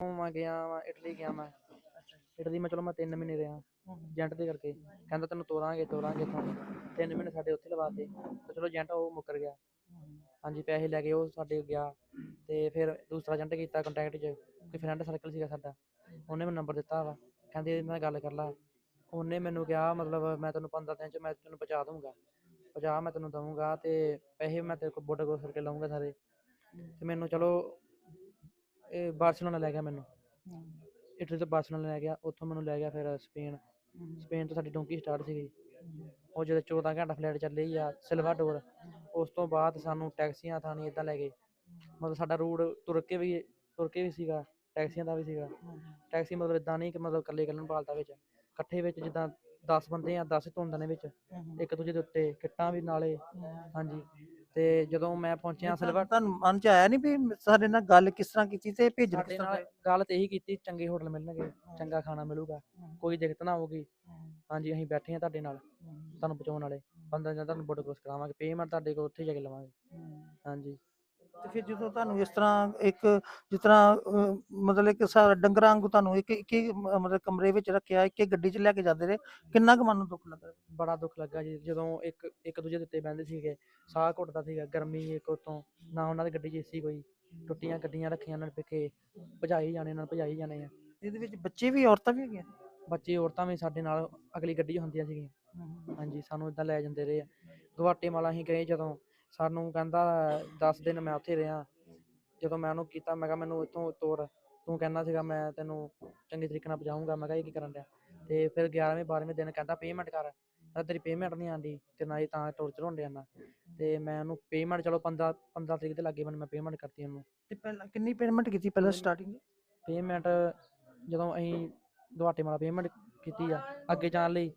ਮੈਂ ਗਿਆ ਮੈਂ ਇਟਲੀ ਗਿਆ ਮੈਂ। ਇਟਲੀ ਮੈਂ ਚਲੋ ਮੈਂ 3 ਮਹੀਨੇ ਰਿਹਾ ਏਜੰਟ ਦੇ ਕਰਕੇ। ਕਹਿੰਦਾ ਤੈਨੂੰ ਤੋਰਾਂਗੇ ਤੋਰਾਂਗੇ ਤੁਹਾਨੂੰ ਤਿੰਨ ਮਹੀਨੇ ਸਾਡੇ ਉੱਥੇ ਲਵਾਤੇ ਤੇ ਚਲੋ ਏਜੰਟ ਉਹ ਮੁੱਕਰ ਗਿਆ। ਹਾਂਜੀ, ਪੈਸੇ ਲੈ ਕੇ ਉਹ ਸਾਡੇ ਗਿਆ। ਤੇ ਫਿਰ ਦੂਸਰਾ ਏਜੰਟ ਕੀਤਾ ਕੰਟੈਕਟ 'ਚ। ਕੋਈ ਫਰੈਂਡ ਸਰਕਲ ਸੀਗਾ ਸਾਡਾ। ਉਹਨੇ ਮੈਨੂੰ ਨੰਬਰ ਦਿੱਤਾ ਵਾ। ਕਹਿੰਦੇ ਮੈਂ ਗੱਲ ਕਰ ਲਾ। ਉਹਨੇ ਮੈਨੂੰ ਕਿਹਾ, ਮਤਲਬ ਮੈਂ ਤੈਨੂੰ 15 ਦਿਨ 'ਚ ਮੈਂ ਤੈਨੂੰ ਪਹੁੰਚਾ ਦੂੰਗਾ ਪਹੁੰਚਾ, ਮੈਂ ਤੈਨੂੰ ਦਊਂਗਾ ਤੇ ਪੈਸੇ ਮੈਂ ਤੇਰੇ ਕੋਲ ਬੋਰਡਰ ਕੋਲ ਕਰਕੇ ਲਊਂਗਾ ਸਾਰੇ। ਤੇ ਮੈਨੂੰ ਚਲੋ ਇਹ ਬਾਰਸੀਲੋਨਾ ਲੈ ਗਿਆ ਮੈਨੂੰ। ਇਟਲੀ ਤੋਂ ਬਾਰਸੀਲੋਨਾ ਲੈ ਗਿਆ ਉੱਥੋਂ ਮੈਨੂੰ ਲੈ ਗਿਆ ਫਿਰ ਸਪੇਨ। ਸਪੇਨ ਤੋਂ ਸਾਡੀ ਡੋਂਕੀ ਸਟਾਰਟ ਸੀਗੀ। ਉਹ ਜਦੋਂ 14 ਘੰਟਾ ਫਲਾਈਟ ਚੱਲੀ ਆ ਸਿਲਵਾਡੋਰ ਉਸ ਤੋਂ ਬਾਅਦ ਸਾਨੂੰ ਟੈਕਸੀਆਂ ਥਾਣੀ ਇਦਾਂ ਲੈ ਗਏ। ਮਤਲਬ ਸਾਡਾ ਰੂਟ ਤੁਰ ਕੇ ਵੀ ਤੁਰ ਕੇ ਵੀ ਸੀਗਾ ਟੈਕਸੀਆਂ ਦਾ ਵੀ ਸੀਗਾ। ਟੈਕਸੀ ਮਤਲਬ ਇਦਾਂ ਨਹੀਂ ਕਿ ਮਤਲਬ ਇਕੱਲੇ ਇਕੱਲੇ ਨੂੰ ਪਾਲਦਾ ਵਿੱਚ। ਇਕੱਠੇ ਵਿੱਚ ਜਿੱਦਾਂ 10 ਬੰਦੇ ਆ 10 ਧੁੰਦਾਂ ਨੇ ਵਿੱਚ ਇੱਕ ਦੂਜੇ ਦੇ ਉੱਤੇ ਕਿੱਟਾਂ ਵੀ ਨਾਲੇ। ਹਾਂਜੀ। ਤੇ ਜਦੋਂ ਮੈਂ ਪਹੁੰਚਿਆ ਸਿਲਵਾ ਤੁਹਾਨੂੰ ਮਨ ਚ ਆਇਆ ਨਹੀਂ ਵੀ ਸਾਡੇ ਨਾਲ ਗੱਲ ਕਿਸ ਤਰ੍ਹਾਂ ਕੀਤੀ ਤੇ ਭੇਜਣ ਸਾਡੇ ਕਿਸ ਤਰ੍ਹਾਂ ਨਾਲ ਗੱਲ ਤੇ ਇਹੀ ਕੀਤੀ ਚੰਗੇ ਹੋਟਲ ਮਿਲਣਗੇ ਚੰਗਾ ਖਾਣਾ ਮਿਲੂਗਾ ਕੋਈ ਦਿੱਕਤ ਨਾ ਆਊਗੀ। ਹਾਂਜੀ ਅਸੀਂ ਬੈਠੇ ਆ ਤੁਹਾਡੇ ਨਾਲ ਤੁਹਾਨੂੰ ਪਹੁੰਚਾਉਣ ਵਾਲੇ। ਬੰਦਾ ਜਾਂ ਤੁਹਾਨੂੰ ਬੋਰਡ ਕੋਰਸ ਕਰਾਵਾਂਗੇ ਪੇਮੈਂਟ ਤੁਹਾਡੇ ਕੋਲ ਉੱਥੇ ਜਾ ਕੇ ਲਵਾਂਗੇ। ਹਾਂਜੀ। ਤੇ ਫਿਰ ਜਦੋਂ ਤੁਹਾਨੂੰ ਇਸ ਤਰ੍ਹਾਂ ਇੱਕ ਜਿਸ ਤਰ੍ਹਾਂ ਅਹ, ਮਤਲਬ ਕਿ ਸਾਰਾ ਡੰਗਰਾਂ ਵਾਂਗੂ ਤੁਹਾਨੂੰ ਇੱਕ ਇੱਕ ਹੀ ਮਤਲਬ ਕਮਰੇ ਵਿੱਚ ਰੱਖਿਆ ਇੱਕ ਹੀ ਗੱਡੀ 'ਚ ਲੈ ਕੇ ਜਾਂਦੇ ਰਹੇ ਕਿੰਨਾ ਕੁ ਮਨ ਨੂੰ ਦੁੱਖ ਲੱਗਾ? ਬੜਾ ਦੁੱਖ ਲੱਗਾ ਜੀ ਜਦੋਂ ਇੱਕ ਇੱਕ ਦੂਜੇ ਦੇ ਉੱਤੇ ਬਹਿੰਦੇ ਸੀਗੇ ਸਾਹ ਘੁੱਟਦਾ ਸੀਗਾ ਗਰਮੀ ਇੱਕ ਉਤੋਂ ਨਾ ਉਹਨਾਂ ਦੀ ਗੱਡੀ 'ਚ ਏਸੀ ਕੋਈ ਟੁੱਟੀਆਂ ਗੱਡੀਆਂ ਰੱਖੀਆਂ ਉਹਨਾਂ ਨੇ ਪਿੱਛੇ ਭਜਾਈ ਜਾਣੇ ਉਹਨਾਂ ਨੂੰ ਭਜਾਈ ਜਾਣੇ ਆ। ਇਹਦੇ ਵਿੱਚ ਬੱਚੇ ਵੀ ਔਰਤਾਂ ਵੀ ਹੈਗੀਆਂ? ਬੱਚੇ ਔਰਤਾਂ ਵੀ ਸਾਡੇ ਨਾਲ ਅਗਲੀ ਗੱਡੀ 'ਚ ਹੁੰਦੀਆਂ ਸੀਗੀਆਂ। ਹਾਂਜੀ ਸਾਨੂੰ ਇਦਾਂ ਲੈ ਜਾਂਦੇ ਰਹੇ ਆ। ਗੁਆਟੇਮਾਲਾ ਅਸੀਂ ਗਏ ਜਦੋਂ ਸਾਨੂੰ ਕਹਿੰਦਾ 10 ਦਿਨ ਮੈਂ ਉੱਥੇ ਰਿਹਾ। ਜਦੋਂ ਮੈਂ ਉਹਨੂੰ ਕੀਤਾ ਮੈਂ ਕਿਹਾ ਮੈਨੂੰ ਇੱਥੋਂ ਤੋਰ। ਤੂੰ ਕਹਿੰਦਾ ਸੀਗਾ ਮੈਂ ਤੈਨੂੰ ਚੰਗੇ ਤਰੀਕੇ ਨਾਲ ਪਹੁੰਚਾਊਂਗਾ। ਮੈਂ ਕਿਹਾ ਇਹ ਕੀ ਕਰਨ ਡਿਆ? ਤੇ ਫਿਰ 11ਵੇਂ 12ਵੇਂ ਦਿਨ ਕਹਿੰਦਾ ਪੇਮੈਂਟ ਕਰ। ਕਹਿੰਦਾ ਤੇਰੀ ਪੇਮੈਂਟ ਨਹੀਂ ਆਂਦੀ ਤੇ ਨਾ ਹੀ ਤਾਂ ਟੋਰਚਰ ਹੋਣ ਡਿਆ ਤੇ ਮੈਂ ਉਹਨੂੰ ਪੇਮੈਂਟ ਚਲੋ 15 15 ਤਰੀਕ ਦੇ ਲੱਗੇ ਮੈਨੂੰ ਮੈਂ ਪੇਮੈਂਟ ਕਰਤੀ ਉਹਨੂੰ। ਤੇ ਪਹਿਲਾਂ ਕਿੰਨੀ ਪੇਮੈਂਟ ਕੀਤੀ ਪਹਿਲਾਂ ਸਟਾਰਟਿੰਗ ਪੇਮੈਂਟ ਜਦੋਂ ਅਸੀਂ ਗੁਆਟੇਮਾਲਾ ਪੇਮੈਂਟ ਕੀਤੀ ਆ ਅੱਗੇ ਜਾਣ ਲਈ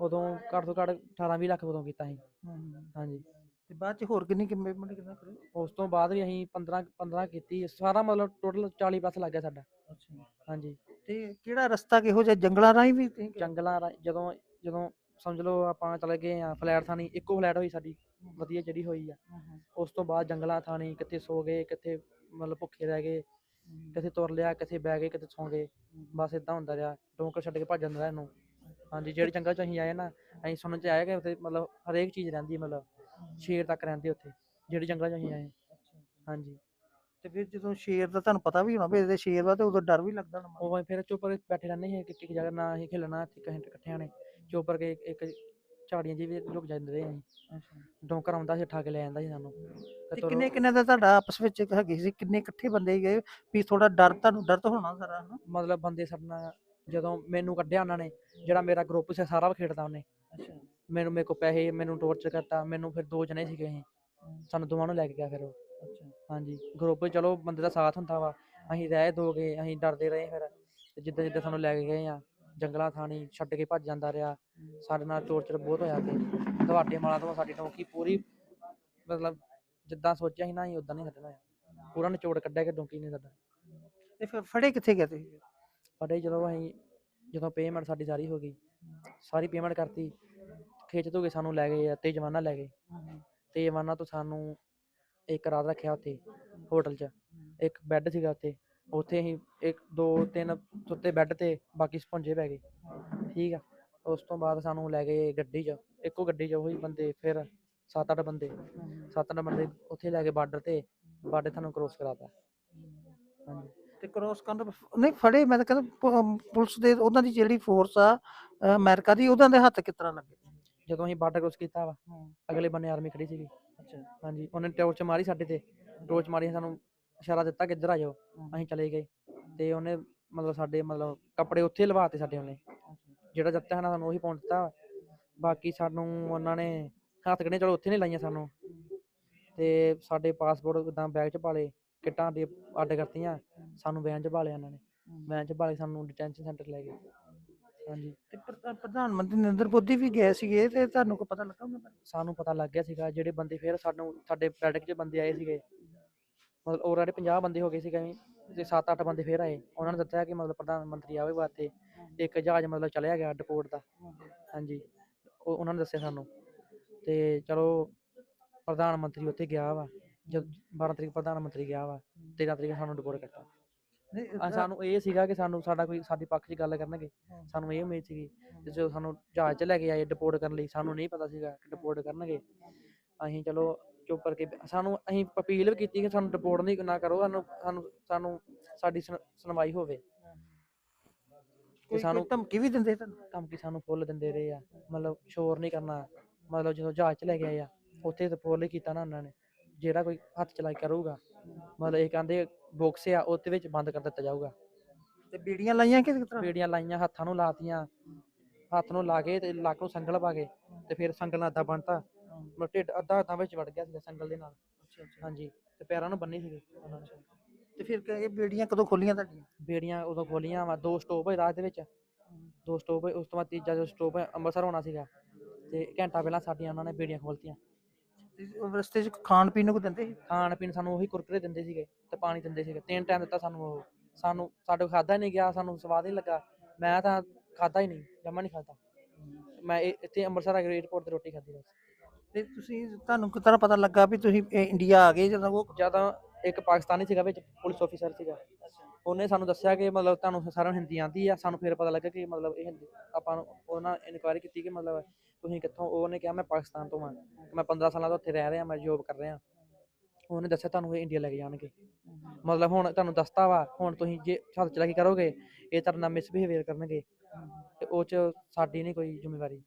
ਉਦੋਂ ਘੱਟ ਤੋਂ ਘੱਟ 18 20 ਲੱਖ ਉਦੋਂ ਕੀਤਾ ਸੀ। ਹਾਂਜੀ। ਤੇ ਬਾਅਦ ਚ ਹੋਰ ਕਿੰਨੀ ਪੇਮੈਂਟ ਕਿੰਨਾ ਕਰੇ? ਉਸ ਤੋਂ ਬਾਅਦ ਵੀ ਅਸੀਂ 15 15 ਕੀਤੀ ਸਾਰਾ ਮਤਲਬ ਟੋਟਲ 40 ਪਲੱਸ ਲੱਗ ਗਿਆ ਸਾਡਾ। ਅੱਛਾ ਹਾਂਜੀ। ਤੇ ਕਿਹੜਾ ਰਸਤਾ ਕਿਹੋ ਜਿਹਾ ਜੰਗਲਾਂ ਰਾਹੀਂ ਵੀ ਤੁਸੀਂ ਗਏ? ਜੰਗਲਾਂ ਰਾਹੀਂ ਜਦੋਂ ਜਦੋਂ ਸਮਝ ਲਓ ਆਪਾਂ ਚਲੇ ਗਏ ਆ ਫਲੈਟ ਥਾਣੀ ਇੱਕੋ ਫਲੈਟ ਹੋਈ ਸਾਡੀ ਵਧੀਆ ਜਿਹੜੀ ਹੋਈ ਆ। ਉਸ ਤੋਂ ਬਾਅਦ ਜੰਗਲਾਂ ਥਾਣੀ ਕਿੱਥੇ ਸੋ ਗਏ ਕਿੱਥੇ ਮਤਲਬ ਭੁੱਖੇ ਰਹਿ ਗਏ ਕਿੱਥੇ ਤੁਰ ਲਿਆ ਕਿੱਥੇ ਬਹਿ ਗਏ ਕਿੱਥੇ ਸੌਂ ਗਏ ਬਸ ਇਦਾਂ ਹੁੰਦਾ ਰਿਹਾ ਡੋਂਕਰ ਛੱਡ ਕੇ ਭੱਜ ਜਾਂਦਾ ਰਿਹਾ ਇਹਨੂੰ। ਹਾਂਜੀ ਜਿਹੜੇ ਜੰਗਲ ਚ ਅਸੀਂ ਆਏ ਨਾ ਅਸੀਂ ਸੁਣਨ ਚ ਆਇਆ ਕਿ ਉੱਥੇ ਮਤਲਬ ਹਰੇਕ ਚੀਜ਼ ਰਹਿੰਦੀ ਮਤਲਬ। ਸ਼ੇਰ ਤੱਕ ਰਹਿੰਦੇ ਉੱਥੇ ਜਿਹੜੇ ਜੰਗਲਾਂ ਚ ਅਸੀਂ ਆਏ ਹਾਂਜੀ। ਤੇ ਫਿਰ ਜਦੋਂ ਸ਼ੇਰ ਦਾ ਤੁਹਾਨੂੰ ਪਤਾ ਵੀ ਹੋਣਾ ਵੀ ਇਹਦੇ ਸ਼ੇਰ ਵਾ ਤੇ ਉਦੋਂ ਡਰ ਵੀ ਲੱਗਦਾ ਹੋਣਾ। ਉਹ ਫਿਰ ਚੁੱਪ ਕਰਕੇ ਬੈਠੇ ਰਹਿੰਦੇ ਸੀ ਇੱਕ ਜਗ੍ਹਾ ਨਾ ਅਸੀਂ ਖੇਲਣਾ ਇੱਥੇ ਕਹੀਂ ਇਕੱਠਿਆਂ ਨੇ ਚੁੱਪ ਕਰਕੇ ਇੱਕ- ਝਾੜੀਆਂ ਜੀ ਵੀ ਲੁਕ ਜਾਂਦੇ ਰਹੇ ਅਸੀਂ। ਅੱਛਾ। ਡੋਂਕਰ ਆਉਂਦਾ ਸੀ ਠਾ ਕੇ ਲੈ ਜਾਂਦਾ ਸੀ ਸਾਨੂੰ। ਤੇ ਕਿੰਨੇ ਕਿੰਨੇ ਦਾ ਤੁਹਾਡਾ ਆਪਸ ਵਿੱਚ ਹੈਗੇ ਸੀ ਕਿੰਨੇ ਇਕੱਠੇ ਬੰਦੇ ਗਏ ਵੀ ਥੋੜਾ ਡਰ ਤੁਹਾਨੂੰ ਡਰ ਤਾਂ ਹੋਣਾ ਸਾਰਾ ਹਨਾ? ਮਤਲਬ ਬੰਦੇ ਸਾਡੇ ਨਾਲ ਜਦੋਂ ਮੈਨੂੰ ਕੱਢਿਆ ਉਹਨਾਂ ਨੇ ਜਿਹੜਾ ਮੇਰਾ ਗਰੁੱਪ ਸੀ ਸਾਰਾ ਖੇਡਦਾ ਉਹਨੇ। ਅੱਛਾ। ਮੈਨੂੰ ਮੇਰੇ ਕੋ ਪੈਸੇ ਮੈਨੂੰ ਟੋਰਚਰ ਕਰਤਾ ਮੈਨੂੰ ਫਿਰ ਦੋ ਜਣੇ ਸੀਗੇ ਅਸੀਂ। ਸਾਨੂੰ ਦੋਵਾਂ ਨੂੰ ਲੈ ਕੇ ਗਿਆ ਫਿਰ ਉਹ। ਅੱਛਾ। ਹਾਂਜੀ ਗਰੁੱਪ ਚਲੋ ਬੰਦੇ ਦਾ ਸਾਥ ਹੁੰਦਾ ਵਾ। ਅਸੀਂ ਰਹਿ ਦੋ ਗਏ ਅਸੀਂ ਡਰਦੇ ਰਹੇ ਫਿਰ। ਤੇ ਜਿੱਦਾਂ ਜਿੱਦਾਂ ਸਾਨੂੰ ਲੈ ਕੇ ਗਏ ਆ ਜੰਗਲਾਂ ਥਾਣੀ ਛੱਡ ਕੇ ਭੱਜ ਜਾਂਦਾ ਰਿਹਾ। ਸਾਡੇ ਨਾਲ ਟੋਰਚਰ ਬਹੁਤ ਹੋਇਆ ਤੇ ਤੁਹਾਡੇ ਮਾਲਾ ਤੋਂ ਸਾਡੀ ਨੌਕੀ ਪੂਰੀ ਮਤਲਬ ਜਿੱਦਾਂ ਸੋਚਿਆ ਸੀ ਨਾ ਅਸੀਂ ਉਦਾਂ ਨਹੀਂ ਸਾਡੇ ਨਾਲ ਹੋਇਆ ਪੂਰਾ ਨਿਚੋੜ ਕੱਢਿਆ ਕਿ ਡੋਂਕੀ ਨੇ ਸਾਡਾ ਤੇ ਫਿਰ ਫੜੇ ਕਿੱਥੇ ਗਏ ਤੁਸੀਂ? ਫੜੇ ਜਦੋਂ ਅਸੀਂ ਜਦੋਂ ਪੇਮੈਂਟ ਸਾਡੀ ਸਾਰੀ ਹੋ ਗਈ। ਸਾਰੀ ਪੇਮੈਂਟ ਕਰਤੀ। ਖਿੱਚ ਧੂ ਕੇ ਸਾਨੂੰ ਲੈ ਗਏ ਆ ਤੇ ਜਵਾਨਾ ਲੈ ਗਏ। ਤੇ ਜਵਾਨਾ ਤੋਂ ਸਾਨੂੰ ਇੱਕ ਰਾਤ ਰੱਖਿਆ ਉੱਥੇ ਹੋਟਲ 'ਚ। ਇੱਕ ਬੈੱਡ ਸੀਗਾ ਉੱਥੇ। ਉੱਥੇ ਅਸੀਂ ਇੱਕ ਦੋ ਤਿੰਨ ਸੁੱਤੇ ਬੈੱਡ ਤੇ ਬਾਕੀ ਸਪੰਜੇ ਪੈ ਗਏ। ਠੀਕ ਆ। ਉਸ ਤੋਂ ਬਾਅਦ ਸਾਨੂੰ ਲੈ ਗਏ ਗੱਡੀ 'ਚ। ਇੱਕੋ ਗੱਡੀ 'ਚ ਉਹੀ ਬੰਦੇ ਫਿਰ ਸੱਤ ਅੱਠ ਬੰਦੇ। ਸੱਤ ਅੱਠ ਬੰਦੇ ਉੱਥੇ ਲੈ ਕੇ ਬਾਰਡਰ ਤੇ। ਬਾਰਡਰ ਤੁਹਾਨੂੰ ਕ੍ਰੋਸ ਕਰਾਤਾ। ਹਾਂਜੀ। ਤੇ ਕ੍ਰੋਸ ਕਰਨ ਤੋਂ ਨਹੀਂ ਫੜੇ ਮੈਂ ਤਾਂ ਕਹਿੰਦਾ ਪੁਲਿਸ ਦੇ ਉਹਨਾਂ ਦੀ ਜਿਹੜੀ ਫੋਰਸ ਆ ਅਮਰੀਕਾ ਦੀ ਉਹਨਾਂ ਦੇ ਹੱਥ ਕਿਸ ਤਰ੍ਹਾਂ ਲੱਗੇ? ਜਦੋਂ ਅਸੀਂ ਬਾਰਡਰ ਕ੍ਰੋਸ ਕੀਤਾ ਵਾ ਅਗਲੇ ਬੰਨੇ ਆਰਮੀ ਖੜੀ ਸੀਗੀ। ਅੱਛਾ। ਹਾਂਜੀ ਉਹਨੇ ਟੋਰਚ ਮਾਰੀ ਸਾਡੇ ਤੇ। ਟੋਰਚ ਮਾਰੀ ਸਾਨੂੰ ਇਸ਼ਾਰਾ ਦਿੱਤਾ ਕਿ ਇੱਧਰ ਆ ਜਾਓ ਅਸੀਂ ਚਲੇ ਗਏ। ਤੇ ਉਹਨੇ ਮਤਲਬ ਸਾਡੇ ਮਤਲਬ ਕੱਪੜੇ ਉੱਥੇ ਲਵਾਤੇ ਸਾਡੇ ਉਹਨੇ। ਜਿਹੜਾ ਦਿੱਤਾ ਨਾ ਸਾਨੂੰ ਉਹੀ ਪਾਉਣ ਦਿੱਤਾ ਬਾਕੀ ਸਾਨੂੰ ਉਹਨਾਂ ਨੇ ਹੱਥ ਕੜੇ ਚਲੋ ਉੱਥੇ ਨਹੀਂ ਲਾਈਆਂ ਸਾਨੂੰ। ਤੇ ਸਾਡੇ ਪਾਸਪੋਰਟ ਉਦਾਂ ਬੈਗ 'ਚ ਪਾ ਲਏ ਕਿੱਟਾਂ ਦੇ ਅੱਡ ਕਰਤੀਆਂ ਸਾਨੂੰ ਵੈਨ 'ਚ ਪਾ ਲਿਆ ਉਹਨਾਂ ਨੇ। ਵੈਨ 'ਚ ਪਾ ਕੇ ਸਾਨੂੰ ਡਿਟੈਂਸ਼ਨ ਸੈਂਟਰ ਲੈ ਗਏ। ਹਾਂਜੀ। ਤੇ ਪ੍ਰ- ਪ੍ਰਧਾਨ ਮੰਤਰੀ ਨਰਿੰਦਰ ਮੋਦੀ ਵੀ ਗਏ ਸੀਗੇ ਤੇ ਤੁਹਾਨੂੰ ਕੋਈ ਪਤਾ ਲੱਗਾ ਉਹਨਾਂ ਬਾਰੇ? ਸਾਨੂੰ ਪਤਾ ਲੱਗ ਗਿਆ ਸੀਗਾ ਜਿਹੜੇ ਬੰਦੇ ਫਿਰ ਸਾਨੂੰ ਸਾਡੇ ਪੈਡਕ 'ਚ ਬੰਦੇ ਆਏ ਸੀਗੇ। ਮਤਲਬ ਆਲਰੇਡੀ 50 ਬੰਦੇ ਹੋ ਗਏ ਸੀਗੇ ਅਸੀਂ ਤੇ 7-8 ਬੰਦੇ ਫਿਰ ਆਏ। ਉਹਨਾਂ ਨੇ ਦੱਸਿਆ ਕਿ ਮਤਲਬ ਪ੍ਰਧਾਨ ਮੰਤਰੀ ਆਵੇ ਵਾਸਤੇ ਇੱਕ ਜਹਾਜ਼ ਮਤਲਬ ਚਲਿਆ ਗਿਆ ਡਿਪੋਰਟ ਦਾ। ਹਾਂਜੀ। ਉਹ ਉਹਨਾਂ ਨੇ ਦੱਸਿਆ ਸਾਨੂੰ। ਤੇ ਚਲੋ ਪ੍ਰਧਾਨ ਮੰਤਰੀ ਉੱਥੇ ਗਿਆ ਵਾ। ਜਦ 12 ਤਰੀਕ ਪ੍ਰਧਾਨ ਮੰਤਰੀ ਗਿਆ ਵਾ 13 ਤਰੀਕ ਸਾਨੂੰ ਡਿਪੋਰਟ ਕਰਤਾ। ਨਹੀਂ, ਸਾਨੂੰ ਇਹ ਸੀਗਾ ਕਿ ਸਾਨੂੰ ਸਾਡਾ ਕੋਈ ਸਾਡੇ ਪੱਖ 'ਚ ਗੱਲ ਕਰਨਗੇ। ਸਾਨੂੰ ਇਹ ਉਮੀਦ ਸੀਗੀ ਤੇ ਜਦੋਂ ਸਾਨੂੰ ਜਹਾਜ਼ 'ਚ ਲੈ ਕੇ ਆਏ ਡਿਪੋਰਟ ਕਰਨ ਲਈ ਸਾਨੂੰ ਨਹੀਂ ਪਤਾ ਸੀਗਾ ਕਿ ਡਿਪੋਰਟ ਕਰਨਗੇ। ਅਸੀਂ ਚਲੋ ਚੁੱਪ ਕਰਕੇ ਸਾਨੂੰ ਅਸੀਂ ਅਪੀਲ ਵੀ ਕੀਤੀ ਕਿ ਸਾਨੂੰ ਡਿਪੋਰਟ ਨਹੀਂ ਨਾ ਕਰੋ ਸਾਨੂੰ ਸਾਨੂੰ ਸਾਨੂੰ ਸਾਡੀ ਸੁਣ- ਸੁਣਵਾਈ ਹੋਵੇ। ਕੋਈ- ਸਾਨੂੰ- ਧਮਕੀ ਵੀ ਦਿੰਦੇ ਤੁਹਾਨੂੰ? ਧਮਕੀ ਸਾਨੂੰ ਫੁੱਲ ਦਿੰਦੇ ਰਹੇ ਆ। ਮਤਲਬ ਸ਼ੋਰ ਨਹੀਂ ਕਰਨਾ ਮਤਲਬ ਜਦੋਂ ਜਹਾਜ਼ 'ਚ ਲੈ ਕੇ ਆਏ ਆ ਉੱਥੇ ਤਾਂ ਫੁੱਲ ਹੀ ਕੀਤਾ ਨਾ ਉਹਨਾਂ ਨੇ। ਜਿਹੜਾ ਕੋਈ ਹੱਥ ਚਲਾਈ ਕਰੂਗਾ ਮਤਲਬ ਇਹ ਕਹਿੰਦੇ ਬੋਕਸ ਆ ਉਹਦੇ ਵਿੱਚ ਬੰਦ ਕਰ ਦਿੱਤਾ ਜਾਊਗਾ। ਤੇ ਬੀੜੀਆਂ ਲਾਈਆਂ ਕਿ ਕਿਸ ਤਰ੍ਹਾਂ? ਬੇੜੀਆਂ ਲਾਈਆਂ ਹੱਥਾਂ ਨੂੰ ਲਾਤੀਆਂ। ਹੱਥ ਨੂੰ ਲਾ ਕੇ ਤੇ ਲੱਕ ਨੂੰ ਸੰਗਲ ਪਾ ਕੇ ਤੇ ਫਿਰ ਸੰਗਲ ਨਾਲ ਅੱਧਾ ਬੰਨਤਾ। ਮਤਲਬ ਢਿੱਡ ਅੱਧਾ ਅੱਧਾ ਵਿੱਚ ਵੜ ਗਿਆ ਸੀ ਸੰਗਲ ਦੇ ਨਾਲ। ਅੱਛਾ ਅੱਛਾ। ਹਾਂਜੀ ਤੇ ਪੈਰਾਂ ਨੂੰ ਬੰਨੀ ਸੀਗੇ। ਉਹਨਾਂ ਨੇ ਤੇ ਫਿਰ ਕ- ਇਹ ਬੀੜੀਆਂ ਕਦੋਂ ਖੋਲੀਆਂ ਤੁਹਾਡੀਆਂ? ਬੇੜੀਆਂ ਉਦੋਂ ਖੋਲੀਆਂ ਵਾ ਦੋ ਸਟੋਪ ਹੋਏ ਰਾਹ ਦੇ ਵਿੱਚ। ਦੋ ਸਟੋਪ ਹੋਏ ਉਸ ਤੋਂ ਬਾਅਦ ਤੀਜਾ ਜੋ ਸਟੋਪ ਅੰਮ੍ਰਿਤਸਰ ਹੋਣਾ ਸੀਗਾ। ਤੇ ਘੰਟਾ ਪਹਿਲਾਂ ਸਾਡੀਆਂ ਉਹਨਾਂ ਨੇ ਬੇੜੀਆਂ ਖੋਲਤੀਆਂ। ਰਸਤੇ 'ਚ ਖਾਣ ਪੀਣ ਨੂੰ ਕੋਈ ਦਿੰਦੇ ਸੀ? ਖਾਣ ਪੀਣ ਸਾਨੂੰ ਉਹੀ ਕੁਰਕਰੇ ਦਿੰਦੇ ਸੀਗੇ ਤੇ ਪਾਣੀ ਦਿੰਦੇ ਸੀਗੇ। ਤਿੰਨ ਟਾਈਮ ਦਿੱਤਾ ਸਾਨੂੰ ਉਹ। ਸਾਨੂੰ ਸਾਡੇ ਖਾਦਾ ਨਹੀਂ ਗਿਆ ਸਾਨੂੰ ਸਵਾਦ ਹੀ ਨਹੀਂ ਲੱਗਾ। ਮੈਂ ਤਾਂ ਖਾਦਾ ਹੀ ਨਹੀਂ ਜਮਾ ਨਹੀਂ ਖਾਦਾ ਮੈਂ ਇਹ- ਇੱਥੇ ਅੰਮ੍ਰਿਤਸਰ ਆ ਕੇ 에어ਪੋਰਟ ਤੇ ਰੋਟੀ ਖਾਧੀ ਬਸ। ਤੇ ਤੁਸੀਂ ਤੁਹਾਨੂੰ ਕਿਸ ਤਰ੍ਹਾਂ ਪਤਾ ਲੱਗਾ ਵੀ ਤੁਸੀਂ ਇਹ ਇੰਡੀਆ ਆ ਗਏ ਜਦੋਂ ਉਹ ਜਦੋਂ ਇੱਕ ਪਾਕਿਸਤਾਨੀ ਸੀਗਾ ਵਿੱਚ ਪੁਲਿਸ ਆਫੀਸਰ ਸੀਗਾ। ਉਹਨੇ ਸਾਨੂੰ ਦੱਸਿਆ ਕਿ ਮਤਲਬ ਤੁਹਾਨੂੰ ਸਾਰਿਆਂ ਨੂੰ ਹਿੰਦੀ ਆਉਂਦੀ ਆ। ਸਾਨੂੰ ਫਿਰ ਪਤਾ ਲੱਗਾ ਕਿ ਮਤਲਬ ਇਹ ਹਿੰਦੀ ਆਪਾਂ ਨੂੰ ਉਹਨਾਂ ਇਨਕੁਆਇਰੀ ਕੀਤੀ ਕਿ ਮਤਲਬ ਤੁਸੀਂ ਕਿੱਥੋਂ ਉਹਨੇ ਕਿਹਾ ਮੈਂ ਪਾਕਿਸਤਾਨ ਤੋਂ ਹਾਂ ਮੈਂ 15 ਸਾਲਾਂ ਤੋਂ ਉੱਥੇ ਰਹਿ ਰਿਹਾ ਮੈਂ ਜੋਬ ਕਰ ਰਿਹਾ। ਉਹਨੇ ਦੱਸਿਆ ਤੁਹਾਨੂੰ ਇਹ ਇੰਡੀਆ ਲੈ ਕੇ ਜਾਣਗੇ। ਮਤਲਬ ਹੁਣ ਤੁਹਾਨੂੰ ਦੱਸਤਾ ਵਾ ਹੁਣ ਤੁਸੀਂ ਜੇ ਹੱਥ ਚਲਾ ਕੇ ਕਰੋਗੇ ਇਹ ਤੁਹਾਡੇ ਨਾਲ ਮਿਸਬਿਹੇਵੀਅਰ ਕਰਨਗੇ। ਤੇ ਉਹ ਚ ਸਾਡੀ ਨਹੀਂ ਕੋਈ ਜ਼ਿੰਮੇਵਾਰੀ।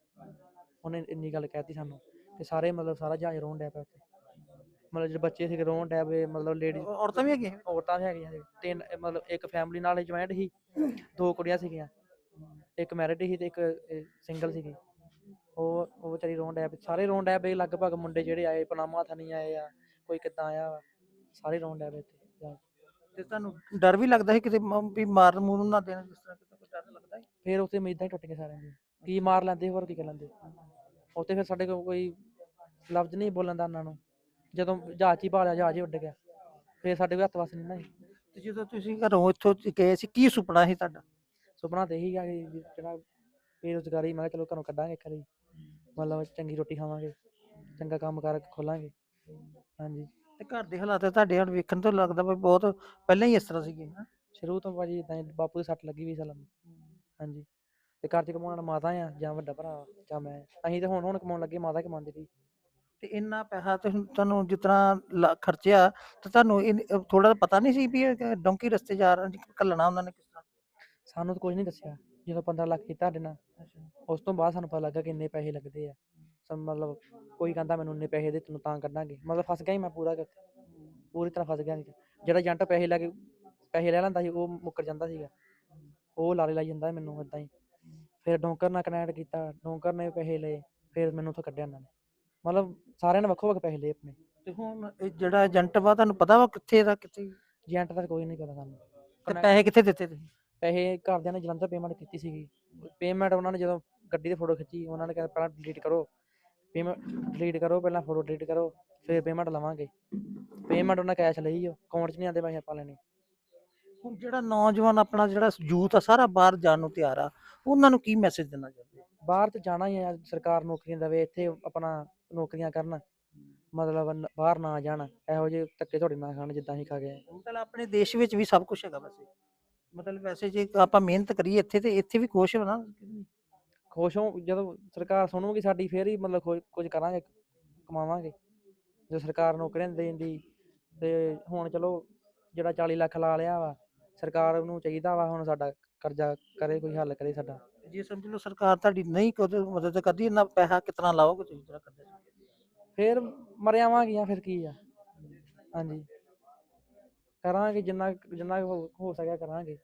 ਉਹਨੇ ਇੰਨੀ ਗੱਲ ਕਹਿਤੀ ਸਾਨੂੰ ਤੇ ਸਾਰੇ ਮਤਲਬ ਸਾਰਾ ਜਹਾਜ਼ ਰੋਣ ਡਿਆ ਪਿਆ ਉੱਥੇ। ਮਤਲਬ ਜਿਹੜੇ ਬੱਚੇ ਸੀਗੇ ਰੋਣ ਡਿਆ ਪਏ ਮਤਲਬ ਲੇਡੀ ਔ- ਔਰਤਾਂ ਵੀ ਹੈਗੀਆਂ? ਔਰਤਾਂ ਵੀ ਹੈਗੀਆਂ ਸੀ। ਤਿੰਨ ਮਤਲਬ ਇੱਕ ਫੈਮਿਲੀ ਨਾਲ ਜੁਆਇੰਟ ਸੀ ਦੋ ਕੁੜੀਆਂ ਸੀਗੀਆਂ। ਇੱਕ ਮੈਰਿਡ ਸੀ ਤੇ ਇੱਕ ਸਿੰਗਲ ਸੀਗੀ। ਉਹ ਉਹ ਵਿਚਾਰੀ ਰੋਣ ਡਿਆ ਪਈ ਸਾਰੇ ਰੋਣ ਡਿਆ ਪਏ ਲਗਭਗ ਮੁੰਡੇ ਜਿਹੜੇ ਆਏ ਪਨਾਮਾ ਥਾਨੀ ਆਏ ਆ ਕੋਈ ਕਿੱਦਾਂ ਆਇਆ ਵਾ ਸਾਰੇ ਰੋਣ ਡਿਆ ਪਏ ਇੱਥੇ ਜਾ ਕੇ। ਤੇ ਤੁਹਾਨੂੰ ਡਰ ਵੀ ਲੱਗਦਾ ਸੀ ਕਿਤੇ ਮ- ਵੀ ਮਾਰਨ ਮੂਰਨ ਨਾ ਦੇਣ ਜਿਸ ਤਰ੍ਹਾਂ ਕਿਤੇ ਕੋਈ ਡਰ ਲੱਗਦਾ ਹੈ ਫਿਰ ਉੱਥੇ ਉਮੀਦਾਂ ਹੀ ਟੁੱਟ ਗਈਆਂ ਸਾਰਿਆਂ ਦੀਆਂ ਕੀ ਮਾਰ ਲੈਂਦੇ ਹੋਰ ਕੀ ਕਰ ਲੈਂਦੇ ਉੱਥੇ ਫਿਰ ਸਾਡੇ ਕੋਲ ਕੋਈ ਲਫ਼ਜ਼ ਨਹੀਂ ਬੋਲਣ ਦਾ ਉਹਨਾਂ ਨੂੰ ਜਦੋਂ ਜਹਾਜ਼ ਹੀ ਭਾਲਿਆ ਜਹਾਜ਼ ਹੀ ਉੱਡ ਗਿਆ ਫਿਰ ਸਾਡੇ ਕੋਲ ਹੱਥ ਵਸ ਨਹੀਂ ਨਾ ਸੀ। ਤੇ ਜਦੋਂ ਤੁਸੀਂ ਘਰੋਂ ਇੱਥੋਂ ਗਏ ਸੀ ਕੀ ਸੁਪਨਾ ਸੀ ਤੁਹਾਡਾ ਸੁਪਨਾ ਤੇ ਇਹੀ ਆ ਕਿ ਵੀ ਜਿਹੜਾ ਬੇਰੁਜ਼ਗਾਰੀ ਮੈਂ ਕਿਹਾ ਚਲੋ ਘਰੋਂ ਕੱਢਾਂਗੇ ਕਰੀ ਮਤਲਬ ਚੰਗੀ ਰੋਟੀ ਖਾਵਾਂਗੇ ਚੰਗਾ ਕੰਮ ਕਰ ਖੋਲਾਂਗੇ। ਹਾਂਜੀ। ਤੇ ਘਰ ਦੇ ਹਾਲਾਤ ਤੁਹਾਡੇ ਹੁਣ ਵੇਖਣ ਤੋਂ ਲੱਗਦਾ ਵੀ ਬਹੁਤ ਪਹਿਲਾਂ ਹੀ ਇਸ ਤਰ੍ਹਾਂ ਸੀਗੇ ਹੈਂ? ਸ਼ੁਰੂ ਤੋਂ ਭਾਜੀ ਇਦਾਂ ਬਾਪੂ ਦੀ ਸੱਟ ਲੱਗੀ ਵੀ ਸਾਲਾਂ ਨੂੰ ਹਾਂਜੀ। ਤੇ ਘਰ 'ਚ ਕਮਾਉਣ ਵਾਲਾ ਮਾਤਾ ਆ ਜਾਂ ਵੱਡਾ ਭਰਾ ਜਾਂ ਮੈਂ। ਅਸੀਂ ਤੇ ਹੁਣ ਹੁਣ ਕਮਾਉਣ ਲੱਗੇ ਮਾਤਾ ਕਮਾਉਂਦੀ ਰਹੀ। ਤੇ ਇੰਨਾ ਪੈਸਾ ਤੇ ਹੁਣ ਤੁਹਾਨੂੰ ਜਿਸ ਤਰ੍ਹਾਂ ਲਾ- ਖਰਚਿਆ ਤੇ ਤੁਹਾਨੂੰ ਥੋੜਾ ਪਤਾ ਨਹੀਂ ਸੀ ਵੀ ਇਹ ਡੋਂਕੀ ਰਸਤੇ ਜਾ ਰਹੇ ਘੱਲਣਾ ਉਹਨਾਂ ਨੇ ਕਿਸ ਤਰ੍ਹਾਂ? ਸਾਨੂੰ ਤਾਂ ਕੁਝ ਨਹੀਂ ਦੱਸਿਆ। ਜਦੋਂ 15 ਲੱਖ ਕੀਤਾ ਸਾਡੇ ਨਾਲ ਉਸ ਤੋਂ ਬਾਅਦ ਸਾਨੂੰ ਪਤਾ ਲੱਗਾ ਕਿ ਇੰਨੇ ਪੈਸੇ ਲੱਗਦੇ ਆ। ਸਮ ਮਤਲਬ ਕੋਈ ਕਹਿੰਦਾ ਮੈਨੂੰ ਇੰਨੇ ਪੈਸੇ ਦੇ ਤੈਨੂੰ ਤਾਂ ਕੱਢਾਂਗੇ। ਮਤਲਬ ਫਸ ਗਿਆ ਹੀ ਮੈਂ ਪੂਰਾ ਕਿ ਉੱਥੇ। ਪੂਰੀ ਤਰ੍ਹਾਂ ਫਸ ਗਿਆ ਸੀ ਜਿਹੜਾ ਏਜੰਟ ਪੈਸੇ ਲੈ ਕੇ ਪੈਸੇ ਲੈ ਲੈਂਦਾ ਸੀ ਉਹ ਮੁੱਕਰ ਜਾਂਦਾ ਸੀਗਾ। ਉਹ ਲਾਰੇ ਲਾਈ ਜਾਂਦਾ ਸੀ ਮੈਨੂੰ ਇਦਾਂ ਹੀ। ਫਿਰ ਡੋਂਕਰ ਨਾਲ ਕਨੈਕਟ ਕੀਤਾ ਡੋਂਕਰ ਨੇ ਪੈਸੇ ਲਏ ਫਿਰ ਮੈਨੂੰ ਉੱਥੋਂ ਕੱਢਿਆ ਉਹਨਾਂ ਨੇ। ਮਤਲਬ ਸਾਰਿਆਂ ਨੇ ਵੱਖੋ ਵੱਖ ਪੈਸੇ ਲਏ ਆਪਣੇ। ਤੇ ਹੁਣ ਇਹ ਜਿਹੜਾ ਏਜੰਟ ਵਾ ਤੁਹਾਨੂੰ ਪਤਾ ਵਾ ਕਿੱਥੇ ਦਾ ਕਿੱਥੇ? ਏਜੰਟ ਦਾ ਕੋਈ ਨਹੀਂ ਪਤਾ ਸਾਨੂੰ। ਤੇ Connect- ਪੈਸੇ ਕਿੱਥੇ ਦਿੱਤੇ ਤੁਸੀਂ? ਪੈਸੇ ਘਰਦਿਆਂ ਨੇ ਜਲੰਧਰ ਪੇਮੈਂਟ ਕੀਤੀ ਸੀਗੀ। ਪੇਮੈਂਟ ਉਹਨਾਂ ਨੇ ਜਦੋਂ ਗੱਡੀ ਦੀ ਫੋਟੋ ਖਿੱਚੀ ਉਹਨਾਂ ਨੇ ਕਿਹਾ ਪਹਿਲਾਂ ਡਿਲੀਟ ਕਰੋ। ਪੇਮੈਂਟ ਡਿਲੀਟ ਕਰੋ ਪਹਿਲਾਂ ਫੋਟੋ ਡਿਲੀਟ ਕਰੋ ਫਿਰ ਪੇਮੈਂਟ ਲਵਾਂਗੇ। ਪੇਮੈਂਟ ਉਹਨਾਂ ਕੈਸ਼ ਲਈ ਉਹ ਅਕਾਊਂਟ 'ਚ ਨਹੀਂ ਆਉਂਦੇ ਪੈਸੇ ਆਪਾਂ ਲੈਣੇ। ਹੁਣ ਜਿਹੜਾ ਨੌਜਵਾਨ ਆਪਣਾ ਜਿਹੜਾ ਯੂਥ ਆ ਸਾਰਾ ਬਾਹਰ ਜਾਣ ਨੂੰ ਤਿਆਰ ਆ ਉਹਨਾਂ ਨੂੰ ਕੀ ਮੈਸੇਜ ਦੇਣਾ ਚਾਹੁੰਦੇ ਬਾਹਰ ਤੇ ਜਾਣਾ ਹੀ ਹੈ ਸਰਕਾਰ ਨੌਕਰੀਆਂ ਦੇਵੇ ਇੱਥੇ ਆਪਣਾ ਨੌਕਰੀਆਂ ਕਰਨ। ਮਤਲਬ ਬਾਹਰ ਨਾ ਜਾਣ ਇਹੋ ਜਿਹੇ ਧੱਕੇ ਤੁਹਾਡੇ ਨਾ ਖਾਣ ਜਿੱਦਾਂ ਹੀ ਖਾ ਗਏ। ਮਤਲਬ ਆਪਣੇ ਦੇਸ਼ ਵਿੱਚ ਵੀ ਸਭ ਕੁਝ ਹੈਗਾ ਵੈਸੇ। ਮਤਲਬ ਵੈਸੇ ਜੇ ਆਪਾਂ ਮਿਹਨਤ ਕਰੀਏ ਇੱਥੇ ਤੇ ਇੱਥੇ ਵੀ ਕੁਛ ਹੋ ਨਾ ਖੁਸ਼ ਹੋ ਜਦੋਂ ਸਰਕਾਰ ਸੁਣੂਗੀ ਸਾਡੀ ਫੇਰ ਹੀ ਮਤਲਬ ਖੁ- ਕੁਝ ਕਰਾਂਗੇ ਕਮਾਵਾਂਗੇ। ਜੇ ਸਰਕਾਰ ਨੌਕਰੀਆਂ ਦੇਣ ਦੀ ਤੇ ਹੁਣ ਚਲੋ ਜਿਹੜਾ 40 ਲੱਖ ਲਾ ਲਿਆ ਵਾ ਸਰਕਾਰ ਨੂੰ ਚਾਹੀਦਾ ਵਾ ਹੁਣ ਸਾਡਾ ਕਰਜ਼ਾ ਕਰੇ ਕੋਈ ਹੱਲ ਕਰੇ ਸਾਡਾ। ਜੇ ਸਮਝ ਲਓ ਸਰਕਾਰ ਤੁਹਾਡੀ ਨਹੀਂ ਕੋਈ ਮਦਦ ਕਰਦੀ ਇੰਨਾ ਪੈਸਾ ਕਿਤਨਾ ਲਾਓਗੇ ਤੁਸੀਂ ਜਿਹੜਾ ਕਰਦੇ ਫੇਰ ਮਰਿਆਵਾਂਗੀਆਂ ਫਿਰ ਕੀ ਆ? ਹਾਂਜੀ। ਕਰਾਂਗੇ ਜਿੰਨਾ ਜਿੰਨਾ ਕੁ ਹੋ- ਹੋ ਸਕਿਆ ਕਰਾਂਗੇ।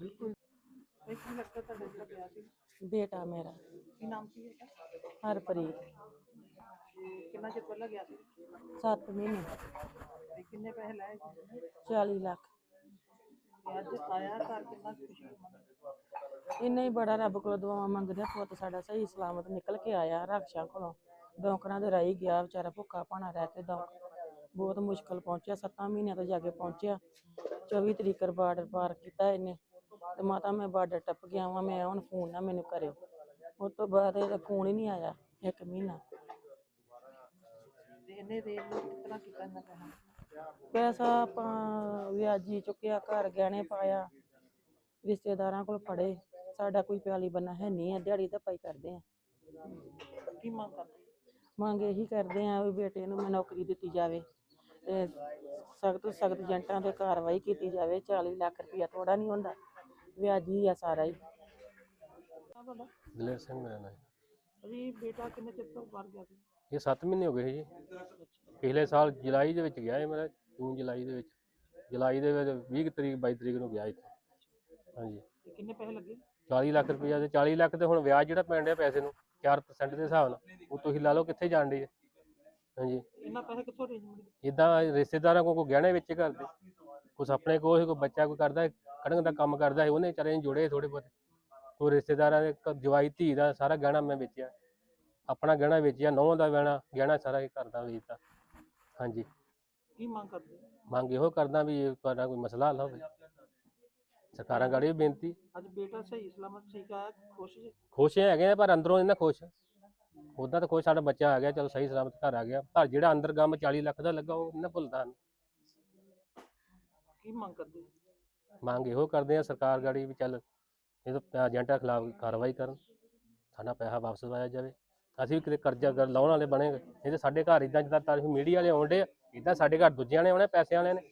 ਬਿਲਕੁਲ। ਕੀ ਲੱਗਦਾ ਤੁਹਾਡਾ ਜਿਹੜਾ ਪਿਆ ਸੀ? ਬੇਟਾ ਮੇਰਾ। ਕੀ ਨਾਮ ਸੀ ਬੇਟਾ? ਹਰਪ੍ਰੀਤ। ਕਿੰਨਾ ਚਿਰ ਪਹਿਲਾਂ ਗਿਆ ਸੀ? 7 ਮਹੀਨੇ। ਤੇ ਕਿੰਨੇ ਪੈਸੇ ਲਾਏ ਸੀ? 40 ਲੱਖ। ਤੇ ਅੱਜ ਆਇਆ ਘਰ ਕਿੰਨਾ ਖੁਸ਼ੀ ਹੋਈ ਇੰਨਾ ਹੀ ਬੜਾ ਰੱਬ ਕੋਲ ਦੁਆਵਾਂ ਮੰਗਦੇ ਆ, ਪੁੱਤ ਸਾਡਾ ਸਹੀ ਸਲਾਮਤ ਨਿਕਲ ਕੇ ਆਇਆ ਰਕਸ਼ਾ ਕੋਲੋਂ। ਡੌਂਕਰਾਂ ਦੇ ਰਾਈ ਗਿਆ ਵਿਚਾਰਾ ਭੁੱਖਾ ਭਾਣਾ ਰਹਿ ਕੇ ਦੌਂਕ ਬਹੁਤ ਮੁਸ਼ਕਲ ਪਹੁੰਚਿਆ 7 ਮਹੀਨਿਆਂ ਤੋਂ ਜਾ ਕੇ ਪਹੁੰਚਿਆ। 24 ਤਰੀਕ ਨੂੰ ਬਾਰਡਰ ਪਾਰ ਕੀਤਾ ਇਹਨੇ। ਤੇ ਮਾਤਾ ਮੈਂ ਬਾਰਡਰ ਟੱਪ ਗਿਆ ਵਾਂ ਮੈਂ ਹੁਣ ਫੋਨ ਨਾ ਮੈਨੂੰ ਕਰਿਓ। ਉਸ ਤੋਂ ਬਾਅਦ ਇਹਦਾ ਫੋਨ ਹੀ ਨਹੀਂ ਆਇਆ ਇੱਕ ਮਹੀਨਾ। ਤੇ ਇਹਨੇ ਰੇਲ ਨੂੰ ਕਿਤਨਾ ਕੀਤਾ ਇਹਨਾਂ ਪੈਸਾ ਆਪਾਂ ਵਿਆਜੀ ਚੁੱਕਿਆ ਘਰ ਗਹਿਣੇ ਪਾਇਆ ਰਿਸ਼ਤੇਦਾਰਾਂ ਕੋਲ ਫੜੇ। ਸਾਡਾ ਕੋਈ ਪਿਆਲੀ ਬੰਨਾ ਹੈ ਨਹੀਂ ਆ ਦਿਹਾੜੀ ਤਾਂ ਪਾਈ ਕਰਦੇ ਆ। ਕੀ ਮੰਗ ਕਰਦੇ? ਮੰਗ ਇਹੀ ਕਰਦੇ ਆ ਵੀ ਬੇਟੇ ਨੂੰ ਮੈਂ ਨੌਕਰੀ ਦਿੱਤੀ ਜਾਵੇ। ਸਖਤ ਸਖਤ ਏਜੰਟਾਂ ਤੇ ਕਾਰਵਾਈ ਕੀਤੀ ਜਾਵੇ 40 ਲੱਖ ਰੁਪਇਆ ਥੋੜਾ ਨਹੀਂ ਹੁੰਦਾ ਵਿਆਜੀ ਆ ਸਾਰਾ ਹੀ। ਦਲੇਰ ਸਿੰਘ ਮੇਰਾ ਨਾਮ। ਅਭੀ ਬੇਟਾ ਕਿੰਨੇ ਚਿਰ ਤੋਂ ਬਾਹਰ ਗਿਆ ਸੀ? ਇਹ 7 ਮਹੀਨੇ ਹੋ ਗਏ ਸੀ ਜੀ। ਪਿਛਲੇ ਸਾਲ ਜੁਲਾਈ ਦੇ ਵਿੱਚ ਗਿਆ ਇਹ ਮੇਰਾ ਜੂਨ ਜੁਲਾਈ ਦੇ ਵਿੱਚ। ਜੁਲਾਈ ਦੇ ਵਿੱਚ 20 ਤਰੀਕ 22 ਤਰੀਕ ਨੂੰ ਗਿਆ ਇੱਥੇ। ਹਾਂਜੀ। ਤੇ ਕਿੰਨੇ ਪੈਸੇ ਲੱਗੇ? 40 ਲੱਖ ਰੁਪਈਆ ਤੇ 40 ਲੱਖ ਤੇ ਹੁਣ ਵਿਆਜ ਜਿਹੜਾ ਪੈਣ ਡਿਆ ਪੈਸੇ ਨੂੰ 4% ਦੇ ਹਿਸਾਬ ਨਾਲ ਉਹ ਤੁਸੀਂ ਲਾ ਲਓ ਕਿੱਥੇ ਜਾਣ ਹੈ ਹਾਂਜੀ। ਇੰਨਾ ਪੈਸੇ ਕਿੱਥੋਂ ਅਰੇਂਜਮੈਂਟ ਇਦਾਂ ਰਿਸ਼ਤੇਦਾਰਾਂ ਕੋਲ ਕੋਈ ਗਹਿਣੇ ਵਿੱਚ ਕਰਦੇ ਕੁਛ ਆਪਣੇ ਕੋਲ ਕੋਈ ਬੱਚਾ ਕੋਈ ਕਰਦਾ ਕੜੰਗ ਦਾ ਕੰਮ ਕਰਦਾ ਸੀ ਉਹਨੇ ਵਿਚਾਰੇ ਨੇ ਜੋੜੇ ਥੋੜੇ ਬਹੁਤ। ਕੋਈ ਰਿਸ਼ਤੇਦਾਰਾਂ ਦੇ ਕ- ਜਵਾਈ ਧੀ ਦਾ ਸਾਰਾ ਗਹਿਣਾ ਮੈਂ ਵੇਚਿਆ। ਆਪਣਾ ਗਹਿਣਾ ਵੇਚਿਆ ਨੌਂ ਦਾ ਗਹਿਣਾ ਗਹਿਣਾ ਸਾਰਾ ਇਹ ਕਰਦਾ ਵੇਚਦਾ ਹਾਂਜੀ। ਕੀ ਮੰਗ ਕਰਦੇ ਮੰਗ ਇਹੋ ਕਰਦਾ ਵੀ ਇਹ ਤੁਹਾਡਾ ਕੋਈ ਮਸਲਾ ਹੱਲ ਹੋਵੇ। ਸਰਕਾਰਾਂ ਗਾੜੀ ਵੀ ਬੇਨਤੀ। ਅੱਜ ਬੇਟਾ ਸਹੀ ਸਲਾਮਤ ਠੀਕ ਆ ਖੁਸ਼ ਜੀ? ਖੁਸ਼ ਹੈਗੇ ਆ ਪਰ ਅੰਦਰੋਂ ਇਹਨਾਂ ਖੁਸ਼ ਉਦਾਂ ਤਾਂ ਖੁਸ਼ ਸਾਡਾ ਬੱਚਾ ਆ ਗਿਆ ਚਲੋ ਸਹੀ ਸਲਾਮਤ ਘਰ ਆ ਗਿਆ। ਪਰ ਜਿਹੜਾ ਅੰਦਰ ਗਮ 40 ਲੱਖ ਦਾ ਲੱਗਾ ਉਹ ਇਹਨਾਂ ਭੁੱਲਦਾ ਕੀ ਮੰਗ ਕਰਦੇ ਮੰਗ ਇਹੋ ਕਰਦੇ ਆ ਸਰਕਾਰ ਗਾੜੀ ਵੀ ਚੱਲ ਇਹ ਤਾਂ ਏਜੰਟਾਂ ਖਿਲਾਫ ਕਾਰਵਾਈ ਕਰਨ ਸਾਡਾ ਪੈਸਾ ਵਾਪਸ ਆਇਆ ਜਾਵੇ। ਅਸੀਂ ਵੀ ਕਿਤੇ ਕਰਜ਼ਾ ਕਰ ਲਾਉਣ ਵਾਲੇ ਬਣੇਗੇ ਇਹ ਤਾਂ ਸਾਡੇ ਘਰ ਇਦਾਂ ਜਿੱਦਾਂ ਤਾਂ ਮੀਡੀਆ ਵਾਲੇ ਆਉਂਦੇ ਆ ਇਦਾਂ ਸਾਡੇ ਘਰ ਦੂਜਿਆਂ ਨੇ ਆਉਣੇ ਪੈਸੇ ਵਾਲਿਆਂ ਨੇ।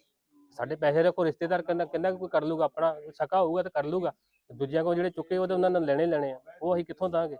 ਸਾਡੇ ਪੈਸੇ ਰੱਖੋ ਰਿਸ਼ਤੇਦਾਰ ਕਿੰਨਾ ਕਿੰਨਾ ਕੁ ਕੋਈ ਕਰ ਲੂਗਾ ਆਪਣਾ ਸਕਾ ਹੋਊਗਾ ਤਾਂ ਕਰ ਲੂਗਾ। ਦੂਜਿਆਂ ਕੋਲ ਜਿਹੜੇ ਚੁੱਕੇ ਉਹਦੇ ਉਹਨਾਂ ਨੇ ਲੈਣੇ ਲੈਣੇ ਆ ਉਹ ਅਸੀਂ ਕਿੱਥੋਂ ਦਾਂਗੇ?